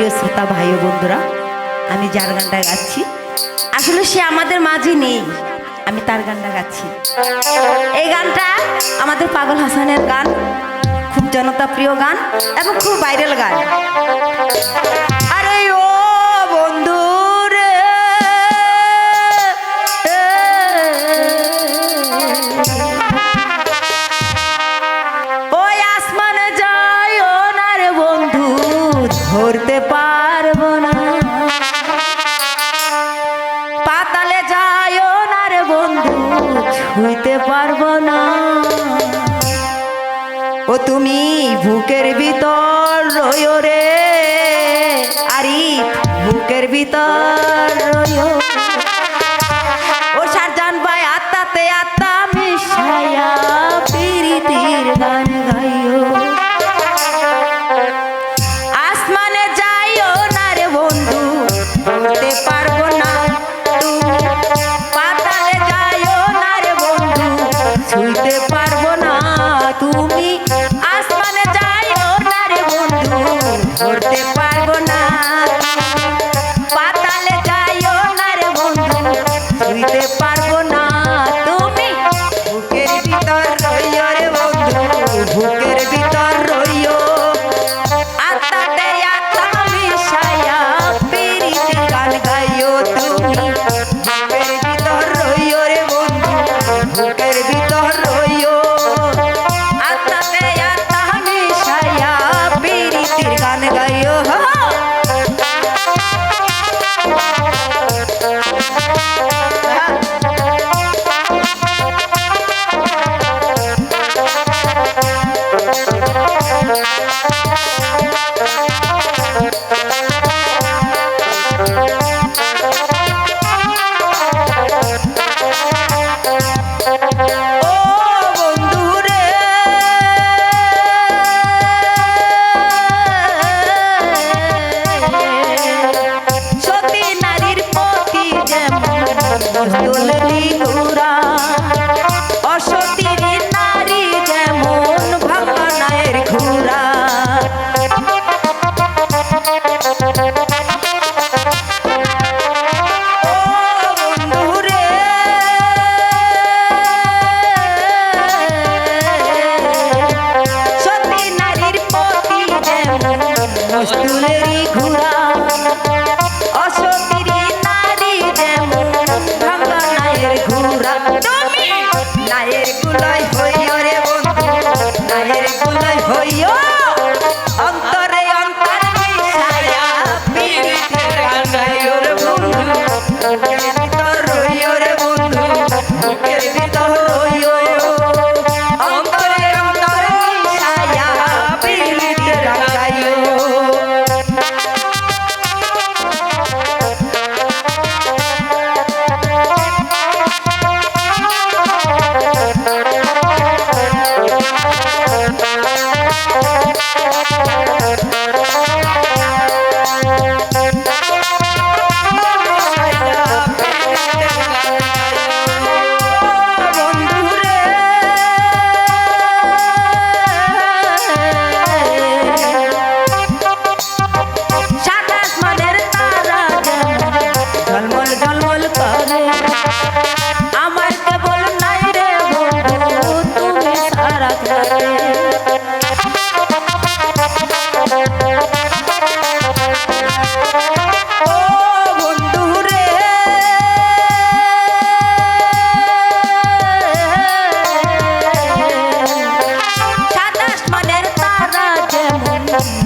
প্রিয় শ্রোতা ভাই বন্ধুরা, আমি যার গানটা গাচ্ছি। আসলে সে আমাদের মাঝে নেই, আমি তার গানটা গাচ্ছি। এই গানটা আমাদের পাগল হাসানের গান, খুব জনতা প্রিয় গান এবং খুব ভাইরাল গান। হইতে পারব না। ও তুমি বুকের ভিতর রয়ো রে আরি বুকের ভিতর রয়ো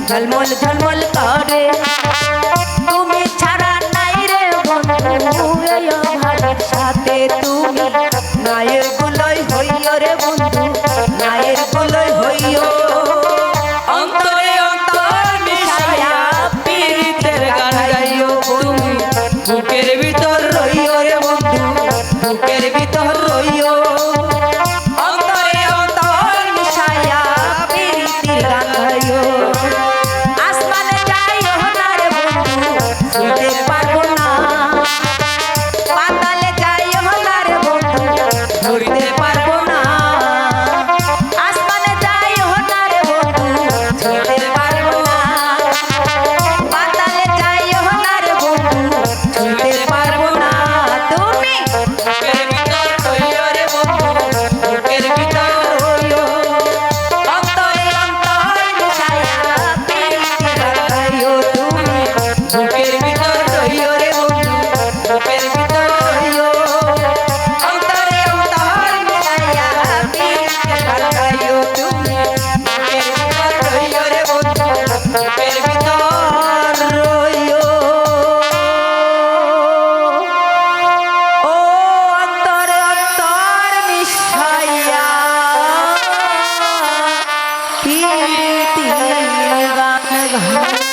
ঝলমল ঝলমল করে তুমি ছাড়া নাই রে বন্ধু ভালোর সাথে তুমি Ponte para volar. high.